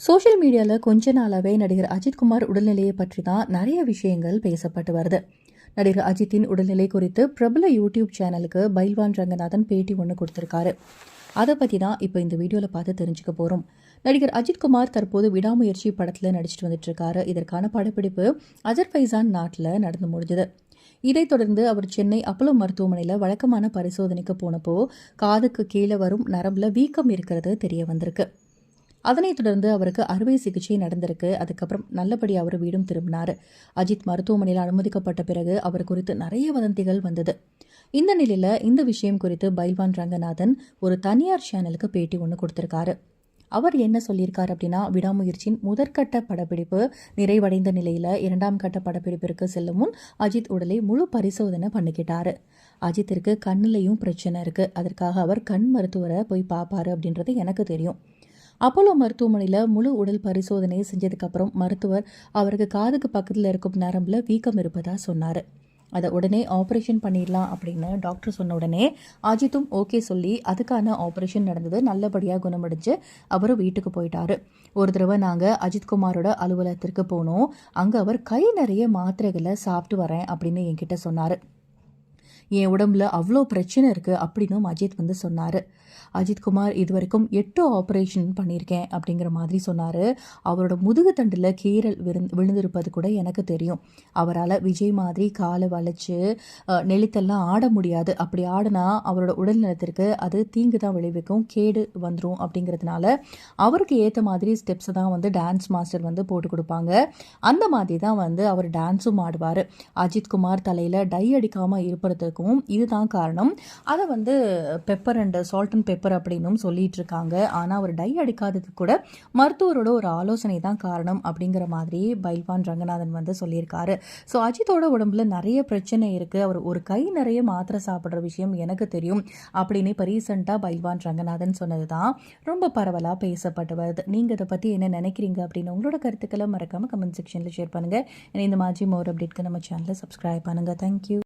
Social மீடியாவில் கொஞ்ச நாளாகவே நடிகர் அஜித்குமார் உடல்நிலையை பற்றி தான் நிறைய விஷயங்கள் பேசப்பட்டு வருது. நடிகர் அஜித்தின் உடல்நிலை குறித்து பிரபல யூடியூப் சேனலுக்கு பைல்வான் ரங்கநாதன் பேட்டி ஒன்று கொடுத்துருக்காரு. அதை பற்றி தான் இப்போ இந்த வீடியோவில் பார்த்து தெரிஞ்சுக்க போகிறோம் நடிகர் அஜித்குமார் தற்போது விடாமுயற்சி படத்தில் நடிச்சிட்டு வந்துட்டு இருக்காரு இதற்கான படப்பிடிப்பு அஜர்பைசான் நாட்டில் நடந்து முடிஞ்சது. இதைத் தொடர்ந்து அவர் சென்னை அப்பலோ மருத்துவமனையில் வழக்கமான பரிசோதனைக்கு போனப்போ காதுக்கு கீழே வரும் நரம்பில் வீக்கம் இருக்கிறது தெரிய வந்திருக்கு. அதனைத் தொடர்ந்து அவருக்கு அறுவை சிகிச்சை நடந்திருக்கு. அதுக்கப்புறம் நல்லபடியாக அவர் வீடும் திரும்பினார். அஜித் மருத்துவமனையில் அனுமதிக்கப்பட்ட பிறகு அவர் குறித்து நிறைய வதந்திகள் வந்தது. இந்த நிலையில் இந்த விஷயம் குறித்து பைல்வான் ரங்கநாதன் ஒரு தனியார் சேனலுக்கு பேட்டி ஒன்று கொடுத்துருக்காரு. அவர் என்ன சொல்லியிருக்கார் அப்படின்னா விடாமுயற்சியின் முதற்கட்ட படப்பிடிப்பு நிறைவடைந்த நிலையில் இரண்டாம் கட்ட படப்பிடிப்பிற்கு செல்லும் முன் அஜித் உடலை முழு பரிசோதனை பண்ணிக்கிட்டாரு. அஜித்திற்கு கண்ணிலையும் பிரச்சனை இருக்குது அதற்காக அவர் கண் மருத்துவரை போய் பார்ப்பாரு அப்படின்றது எனக்கு தெரியும். அப்போலோ மருத்துவமனையில் முழு உடல் பரிசோதனை செஞ்சதுக்கப்புறம் மருத்துவர் அவருக்கு காதுக்கு பக்கத்தில் இருக்கும் நரம்பில் வீக்கம் இருப்பதாக சொன்னார். அதை உடனே ஆப்ரேஷன் பண்ணிடலாம் அப்படின்னு டாக்டர் சொன்ன உடனே அஜித்தும் ஓகே சொல்லி அதுக்கான ஆப்ரேஷன் நடந்தது. நல்லபடியாக குணமடைஞ்சு அவரும் வீட்டுக்கு போயிட்டாரு. ஒரு தடவை நாங்கள் அஜித்குமாரோட அலுவலகத்திற்கு போனோம். அங்கே அவர் கை நிறைய மாத்திரைகளை சாப்பிட்டு வரேன் அப்படின்னு என்கிட்ட சொன்னார். என் உடம்புல அவ்வளோ பிரச்சனை இருக்குது அப்படின்னும் அஜித் வந்து சொன்னார். அஜித்குமார் இது வரைக்கும் எட்டு ஆப்ரேஷன் பண்ணியிருக்கேன் அப்படிங்கிற மாதிரி சொன்னார். அவரோட முதுகு தண்டில் கீரல் விருந்து விழுந்திருப்பது கூட எனக்கு தெரியும். அவரால் விஜய் மாதிரி காலை வளைச்சு நெளித்தெல்லாம் ஆட முடியாது. அப்படி ஆடினா அவரோட உடல் நலத்திற்கு அது தீங்கு தான் விளைவிக்கும் கேடு வந்துடும் அப்படிங்கிறதுனால அவருக்கு ஏற்ற மாதிரி ஸ்டெப்ஸை தான் வந்து டான்ஸ் மாஸ்டர் வந்து போட்டு கொடுப்பாங்க. அந்த மாதிரி தான் வந்து அவர் டான்ஸும் ஆடுவார். அஜித்குமார் தலையில் டை அடிக்காமல் இருப்பதுக்கு இருக்கும். இதுதான் காரணம். அதை வந்து pepper and salt and pepper அப்படின்னும் சொல்லிட்டு இருக்காங்க ஆனால் அவர் டை அடிக்காததுக்கு கூட மருத்துவரோட ஒரு ஆலோசனை தான் காரணம் அப்படிங்கிற மாதிரி பைல்வான் ரங்கநாதன் வந்து சொல்லியிருக்காரு. ஸோ அஜித்தோட உடம்புல நிறைய பிரச்சனை இருக்குது அவர் ஒரு கை நிறைய மாத்திரை சாப்பிட்ற விஷயம் எனக்கு தெரியும் அப்படின்னு இப்போ ரீசெண்டாக பைல்வான் ரங்கநாதன் சொன்னது தான் ரொம்ப பரவலாக பேசப்பட்டு வருது நீங்கள் இதை பற்றி என்ன நினைக்கிறீங்க அப்படின்னு உங்களோட கருத்துக்களை மறக்காமல் கமெண்ட் செக்ஷனில் ஷேர் பண்ணுங்கள் இந்த மாதிரி மோர் அப்டேட்க்கு நம்ம சேனலை சப்ஸ்கிரைப் பண்ணுங்கள் தேங்க்யூ